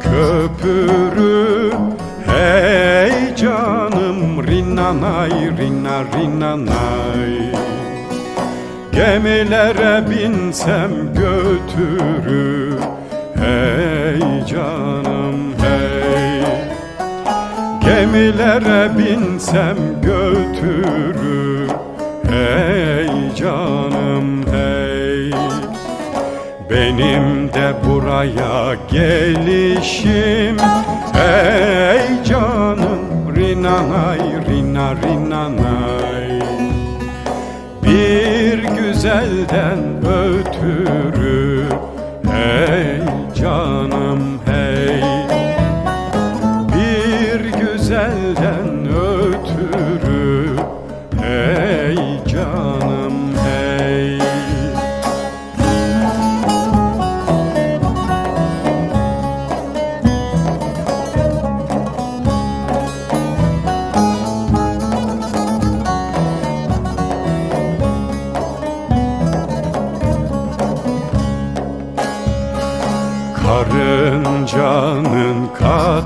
köpürü. Hey canım rinnanay rinna rinnanay Gemilere binsem götürü. Hey canım hey. Gemilere binsem götürü. Hey canım hey benim de buraya gelişim. Hey canım rinanay rina rinanay. Bir güzelden ötürü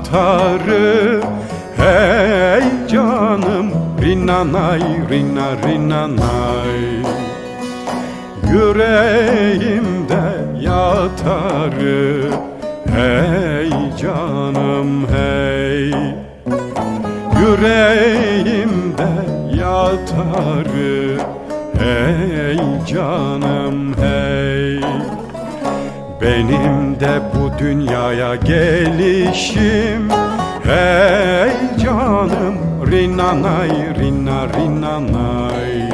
katarı Hey canım Rinanay rina rinanay. Yüreğimde yatarı. Hey canım hey. Yüreğimde yatarı. Hey canım hey benim de bu dünyaya gelişim. Hey canım rinanay rina rinanay.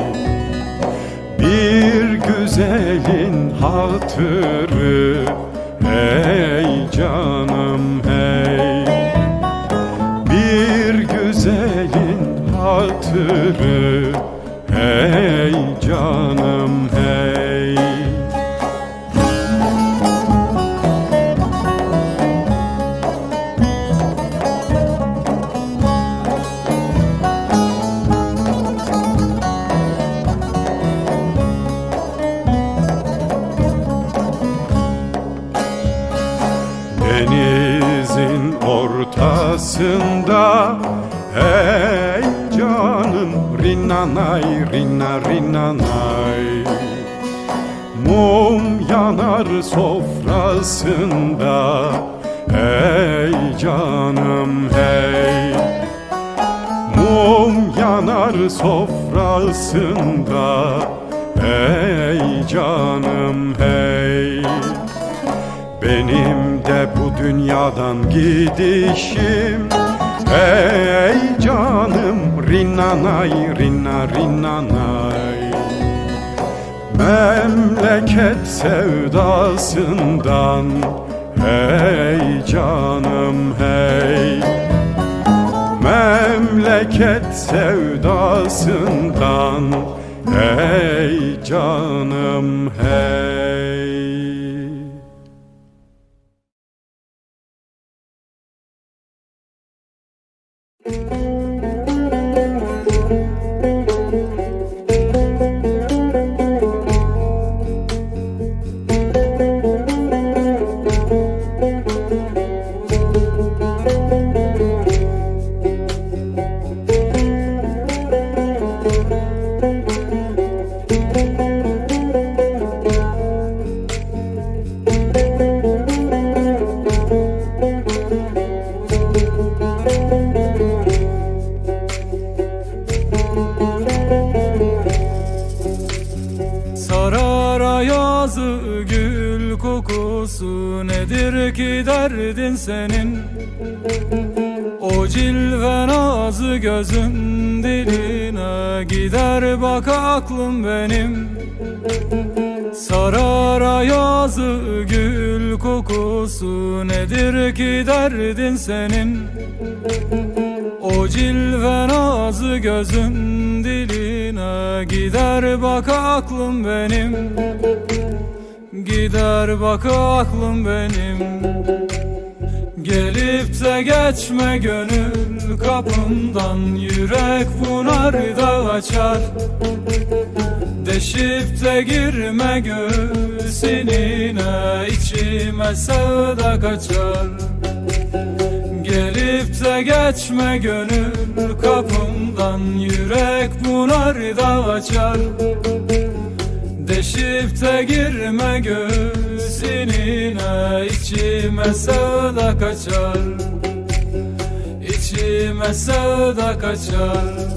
Bir güzelin hatırı. Hey canım hey. Bir güzelin hatırı. Hey canım ortasında Hey canım rinanay rina rinanay. Mum yanar sofrasında. Hey canım hey. Mum yanar sofrasında. Hey canım hey benim de bu dünyadan gidişim. Hey canım rinanay rina rinanay Memleket sevdasından. Hey canım hey. Memleket sevdasından. Hey canım hey yazı gül kokusu nedir ki derdin senin? O cilve nazı gözün diline gider bak aklım benim. Sarara yazı gül kokusu nedir ki derdin senin? O cilve nazı gözün diline Gider bak aklım benim Gider bak aklım benim. Gelip de geçme gönül kapımdan. Yürek bunar da açar. Deşip de girme göğsününe. İçime sevda kaçar. Gelip de geçme gönül kapımdan. Yürek bunar da açar Deşip de girme göğsününe içime sevda kaçar. İçime sevda kaçar